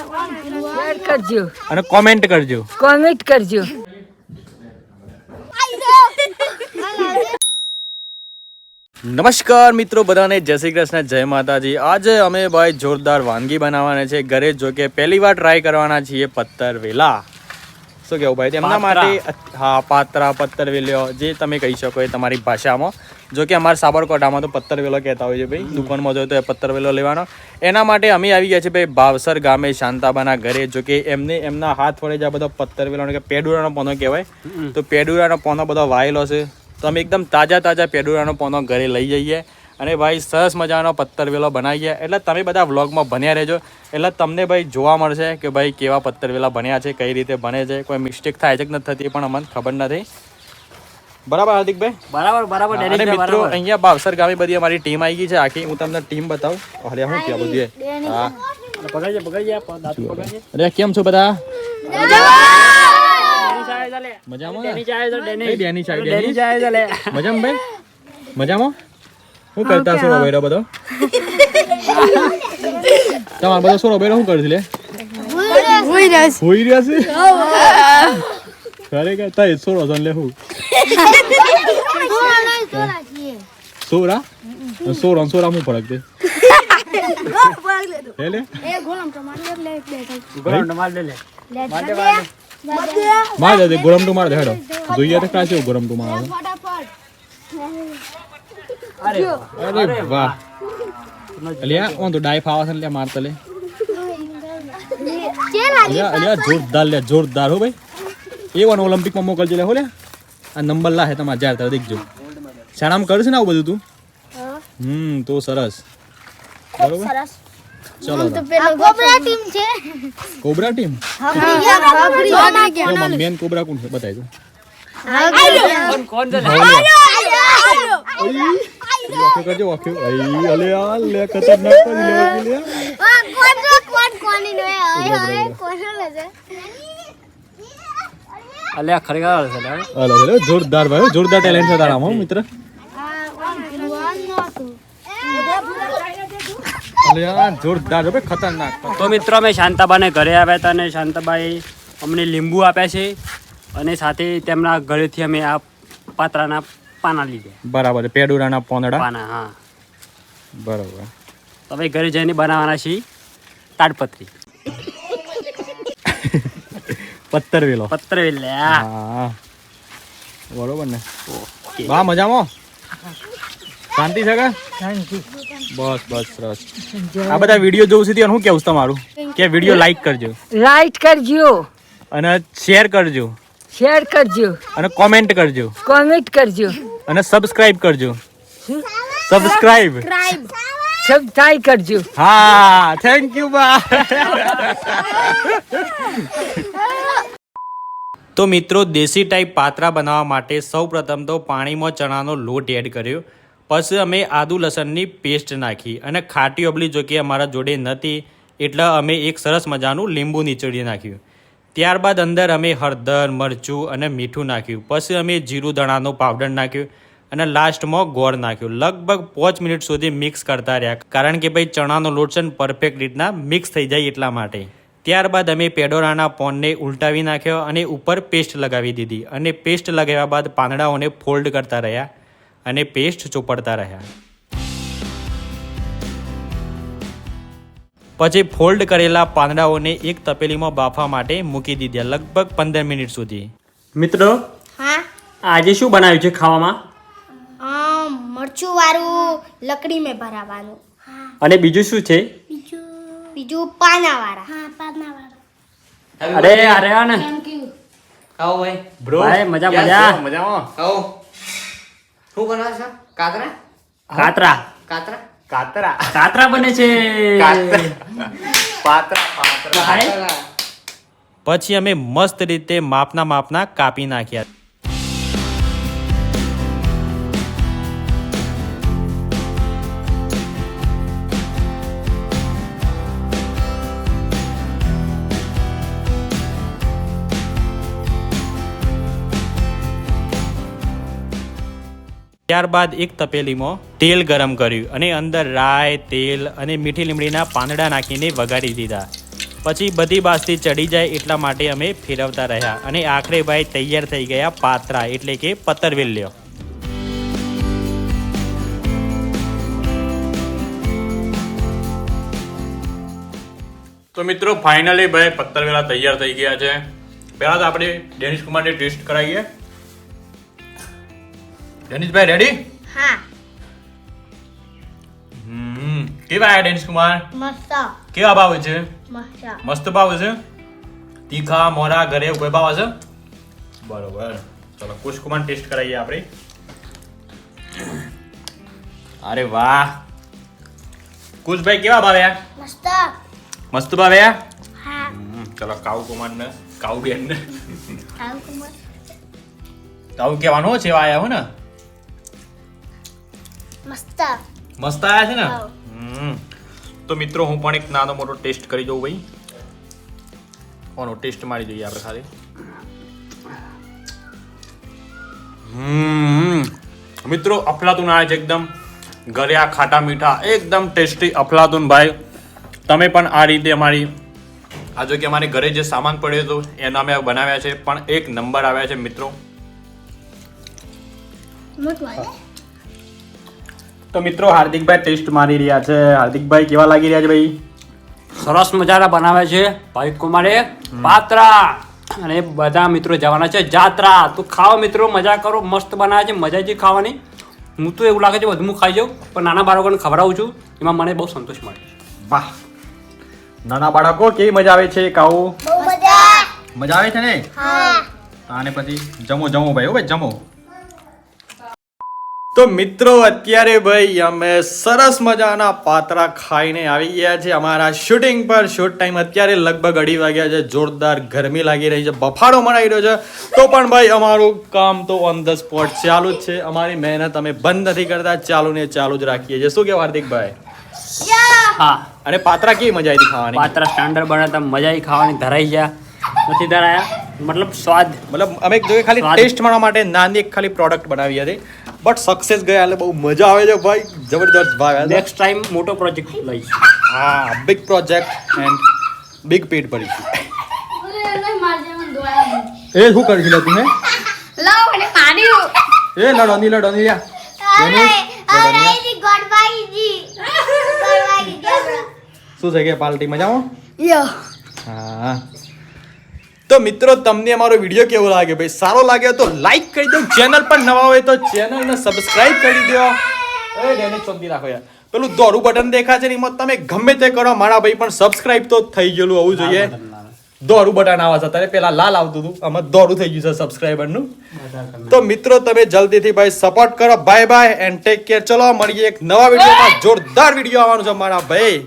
Share કરજો. અને comment કરજો. કોમેન્ટ કરજો. નમસ્કાર મિત્રો બધાને જય શ્રી કૃષ્ણ જય માતાજી. આજે અમે ભાઈ જોરદાર વાનગી બનાવવાના છે. ઘરે જો કે પહેલી વાર ટ્રાય કરવાના છીએ પત્તર વેલા. શું કેવું ભાઈ? તેમના માટે હા પાત્રા પત્તર વેલ્યો જે તમે કહી શકો એ તમારી ભાષામાં. જો કે અમારે સાબરકાંઠામાં તો પત્તર વેલો કહેતા હોય છે ભાઈ. દુકાનમાં જોઈએ તો એ પત્તર વેલો લેવાનો. એના માટે અમે આવી ગયા છીએ ભાઈ ભાવસર ગામે શાંતાબાના ઘરે. જો કે એમને એમના હાથ વડે જ આ બધો પત્તર વેલો કે પેડુરાનો પોનો કહેવાય. તો પેડુરાનો પોનો બધો વાયેલો છે. તો અમે એકદમ તાજા તાજા પેડુરાનો પોનો ઘરે લઈ જઈએ. અને ભાઈ સરસ મજાનો પત્તર વેલો બનાવીએ. એટલે તમે બધા વ્લોગમાં બન્યા રહેજો. એટલે તમને ભાઈ જોવા મળશે કે ભાઈ કેવા પત્તર વેલા બન્યા છે કઈ રીતે બને છે. કોઈ મિસ્ટેક થાય છે કે નથી થતી પણ અમને ખબર નથી. બરાબર હાર્દિકભાઈ? બરાબર બરાબર અને મિત્રો અહીંયા બાવસર ગામે બધી અમારી ટીમ આવી ગઈ છે. આખી હું તમને ટીમ બતાવું. અરે શું કે બધું હા. પકડજે પકડજે પકડજે. અરે કેમ છો બધા? મજામાં. મજામાં? ભાઈ? મજામાં? શું કરતા છો રોબેરો બધો? તમારો બધો શું રોબેરો શું કરશે લે? હોઈ રહ્યા છે. ખરેખર તઈ સોરો છો લે હું સોરા સોરા સોરા હું ફરક લે દે લે માર દે ગરમ ટુ માર દે હેડો જોઈએ તો કાશે ગરમ ટુ માર અરે અરે વાહ અલ્યા ઓન તો ડાઈ ફાવા છે લે માર તલે અલ્યા અલ્યા જોરદાર લે જોરદાર હો ભાઈ એ વન ઓલિમ્પિકમાં મોકલજો લે હો લે. આ નંબર લાહે તમારે જ્યારે તારે દેખજો. શાળામાં કરશે ને આવું બધું તું? હમ તો સરસ. બરોબર? ચલો કોબરા ટીમ મેન કોબરા કોણ છે? બતાવી દો કોણ કોણ છે? લે ઓકે કરજો ઓકે અઈ અલે આ લે ખતરનાક કરી લે લે. અલે આ ખરેખર આવે છે લે હલો હલો જોરદાર ભાઈ જોરદાર ટેલેન્ટ છે તારામાં મિત્ર. જોરદાર ભાઈ ખતરનાક. તો મિત્રો અમે શાંતાબાને ઘરે આવ્યા હતા અને શાંતાબાઈ અમને લીંબુ આપ્યા છે અને સાથે તેમના ઘરેથી અમે આ પાત્રાના પાના લીધા. બરાબર. પેડુરાના પોંદડા. પાના હા. બરાબર. તો હવે ઘરે જઈને બનાવવાના છીએ તાડપત્રી. પત્તર વેલો પત્તર વેલ હા. બરોબર ને. વાહ મજામાં? શાંતિ છે કે? બસ બસ સરસ. આ બધા વીડિયો જોઉં છું શું કેવું તમારું? કે વીડિયો લાઈક કરજો. લાઈક કરજો. અને શેર કરજો. શેર કરજો. અને કોમેન્ટ કરજો. કોમેન્ટ કરજો. અને સબસ્ક્રાઇબ કરજો. સબસ્ક્રાઇબ સબ ટ્રાય કરજો. હા થેન્ક યુ બા તો મિત્રો દેશી ટાઈપ પાત્રા બનાવવા માટે સૌપ્રથમ તો પાણીમાં ચણાનો લોટ એડ કર્યો. પછી અમે આદુ લસણની પેસ્ટ નાખી અને ખાટી અબલી જો કે અમારા જોડે નથી એટલે અમે એક સરસ મજાનું લીંબુ નીચોડી નાખ્યું. ત્યારબાદ અંદર અમે હળદર મરચું અને મીઠું નાખ્યું. પછી અમે જીરું ધણાનો પાવડર નાખ્યું. અને લાસ્ટમાં ગોળ નાખ્યું. લગભગ પાંચ મિનિટ સુધી મિક્સ કરતા રહ્યા. કારણ કે ભાઈ ચણાનો લોટ છે ને પરફેક્ટ રીતના મિક્સ થઈ જાય એટલા માટે. ત્યારબાદ અમે પેડોરાના પોનને ઉલટાવી નાખ્યો અને ઉપર પેસ્ટ લગાવી દીધી. અને પેસ્ટ લગાવ્યા બાદ પાંદડાઓને ફોલ્ડ કરતા રહ્યા અને પેસ્ટ ચોપડતા રહ્યા. પછી ફોલ્ડ કરેલા પાંદડાઓને એક તપેલીમાં બાફવા માટે મૂકી દીધા લગભગ પંદર મિનિટ સુધી. મિત્રો હા? આજે શું બનાવ્યું છે ખાવામાં? મરચું વાળું લકડી મેં ભરાવાનું. અને બીજું શું છે? બીજું? પાના વાળા હા પાના વાળા અરે અરે આને ખાઓ ભાઈ બ્રો ભાઈ, મજા, મજા. મજામાં. ખાઓ શું બનાવો છે? કાતરા? કાતરા. કાતરા? કાતરા. કાતરા બને છે. પાત્રા પાતરા. પછી અમે મસ્ત રીતે માપના માપના કાપી નાખ્યા. ત્યારબાદ એક તપેલીમાં તેલ ગરમ કર્યું અને અંદર રાઈ, તેલ અને મીઠી લીમડીના પાંદડા નાખીને વઘારી દીધા. પછી બધી બાસ્તી ચડી જાય એટલા માટે અમે ફેરવતા રહ્યા અને આખરે ભાઈ તૈયાર થઈ ગયા પાત્રા એટલે કે પતરવેલ્યો. તો મિત્રો ફાઇનલી ભાઈ પત્તરવેલા તૈયાર થઈ ગયા છે. પહેલાં તો આપણે ડેનિશ કુમારની ટેસ્ટ કરાવીએ. ડેનિશભાઈ રેડી હા. હમ કેવા આયા ડેનિશ કુમાર મસ્ત. કેવા ભાવે છે? મસ્ત. મસ્ત ભાવે છે તીખા મોરા ઘરે કોઈ ભાવ છે બરોબર. ચલો કુશ કુમાર ટેસ્ટ કરાવીએ આપણે. અરે વાહ. કુશભાઈ કેવા ભાવ્યા મસ્ત. મસ્ત ભાવ્યા હા. ચલો કાઉ કુમાર ને કાઉ બેન ને કાઉ કુમાર કાઉ કહેવાનો છે આયા હો ને? મસ્ત. મસ્ત આયા છે ને? હમ. તો મિત્રો હું પણ એક નાનો મોટો ટેસ્ટ કરી દઉં ભાઈ. કોનો ટેસ્ટ મારી જોઈએ આપણે ખાલી. હમ. મિત્રો અફલાતુન આવે છે એકદમ. ઘરે આ ખાટા મીઠા એકદમ ટેસ્ટી અફલાતુન ભાઈ. તમે પણ આ રીતે અમારી આ જો કે અમારે ઘરે જે સામાન પડ્યો હતો એના અમે બનાવ્યા છે. પણ એક નંબર આવ્યા છે મિત્રો. મોટું તો મિત્રો હાર્દિકભાઈ ટેસ્ટ મારી રહ્યા છે. હાર્દિકભાઈ કેવા લાગી રહ્યા છે ભાઈ? સરસ મજાના બનાવે છે ભાવિક કુમારે. પાત્રા! અને બધા મિત્રો જવાના છે. જાત્રા! તું ખાઓ મિત્રો મજા કરો. મસ્ત બનાવે છે. મજા છે ખાવાની. હું તો એવું લાગે છે બધું ખાઈ જાઉં પણ નાના બાળકોને ખવડાવું છું. એમાં મને બહુ સંતોષ મળે છે. વાહ! નાના બાળકો કેવી મજા આવે છે? ખાવું મજા મજા આવે છે ને? હા. અને પછી જમો જમો ભાઈ હો ભાઈ જમો. તો મિત્રો અત્યારે ભાઈ અમે સરસ મજાના પાત્રા ખાઈને આવી ગયા છે અમારા શૂટિંગ પર શૂટ ટાઈમ અત્યારે લગભગ અઢી વાગ્યા છે. જોરદાર ગરમી લાગી રહી છે. બફાડો મનાઈ રહ્યો છે. તો પણ ભાઈ અમારું કામ તો ઓન ધ સ્પોટ ચાલુ જ છે. અમારી મહેનત અમે બંધ નથી કરતા. ચાલુ ને ચાલુ જ રાખીએ છીએ. શું કે હાર્દિકભાઈ હા. અને પાત્રા કેવી મજા આવી ખાવાની? પાત્રા સ્ટાન્ડર્ડ બનાવતા મજા આવી ખાવાની. ધરાઈ ગયા. નથી ધરાયા. મતલબ સ્વાદ. મતલબ અમે જોઈએ ખાલી ટેસ્ટ માણવા માટે નાની એક ખાલી પ્રોડક્ટ બનાવી હતી. બટ સક્સેસ ગયા એટલે બહુ મજા આવે છે ભાઈ. જબરદસ્ત ભાઈ નેક્સ્ટ ટાઈમ મોટો પ્રોજેક્ટ લઈશ. હા બિગ પ્રોજેક્ટ એન્ડ બિગ પેટ ભરીશું. એ શું કરીશું લે તું હે? લાવ એ લડો ની લડો ની લ્યા. અરે Dennis, અરે Dennis. ઈ ગોડવાઈજી ગોડવાઈજી ગોડવા શું છે કે પાર્ટી મજામાં? યો. હા. તો મિત્રો તમને અમારો વીડિયો કેવો લાગે ભાઈ સારો લાગ્યો તો લાઈક કરી દો. ચેનલ પર નવા હોય તો ચેનલને સબસ્ક્રાઇબ કરી દો. એ ડેનિસ ચોંધી રાખો યાર. પેલું દોરું બટન દેખાશે ને એમાં તમે ગમે તે કરો. મારા ભાઈ પણ સબસ્ક્રાઇબ તો થઈ ગયેલું હોવું જોઈએ. દોરું બટન આવે છે ત્યારે પેલા લાલ આવતું હતું. આમાં દોરું થઈ ગયું છે સબસ્ક્રાઈબરનું તો મિત્રો તમે જલ્દીથી ભાઈ સપોર્ટ કરો. Bye bye and take care ચલો મળીએ એક નવા વિડીયોમાં જોરદાર વીડિયો આવવાનું છે મારા ભાઈ.